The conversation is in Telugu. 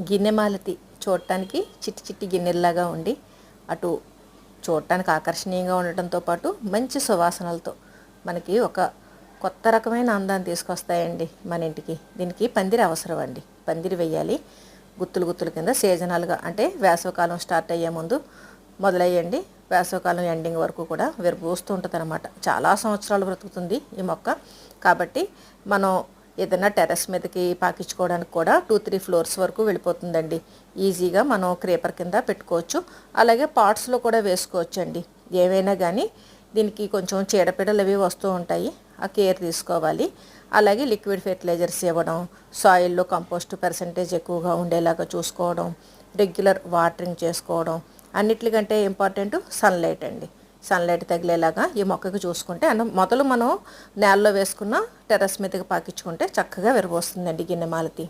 గిన్నెమాలతి చూడటానికి చిట్టి చిట్టి గిన్నెల్లాగా ఉండి అటు చూడటానికి ఆకర్షణీయంగా ఉండటంతో పాటు మంచి సువాసనలతో మనకి ఒక కొత్త రకమైన అందాన్ని తీసుకొస్తాయండి మన ఇంటికి. దీనికి పందిరి అవసరం అండి. పందిరి వేయాలి గుత్తులు గుత్తుల కింద సీజనల్గా అంటే వేసవికాలం స్టార్ట్ అయ్యే ముందు మొదలయ్యండి. వేసవికాలం ఎండింగ్ వరకు కూడా విరబూస్తూ ఉంటుంది అనమాట చాలా సంవత్సరాలు బ్రతుకుతుంది ఈ మొక్క. కాబట్టి మనం ఏదైనా టెర్రస్ మీదకి పాకించుకోవడానికి కూడా టూ త్రీ ఫ్లోర్స్ వరకు వెళ్ళిపోతుందండి. ఈజీగా మనం క్రేపర్ కింద పెట్టుకోవచ్చు. అలాగే పాట్స్లో కూడా వేసుకోవచ్చు అండి ఏవైనా కానీ దీనికి కొంచెం చీడపీడలు అవి వస్తూ ఉంటాయి. ఆ కేర్ తీసుకోవాలి. అలాగే లిక్విడ్ ఫెర్టిలైజర్స్ ఇవ్వడం సాయిల్లో కంపోస్ట్ పర్సంటేజ్ ఎక్కువగా ఉండేలాగా చూసుకోవడం రెగ్యులర్ వాటరింగ్ చేసుకోవడం అన్నిటికంటే ఇంపార్టెంట్ సన్లైట్ అండి. సన్లైట్ తగిలేలాగా ఈ మొక్కకి చూసుకుంటే అండ్ మొదలు మనం నేలలో వేసుకున్న టెర్రస్ మీదకి పాకించుకుంటే చక్కగా విరగొస్తుందండి గిన్నె మాలతి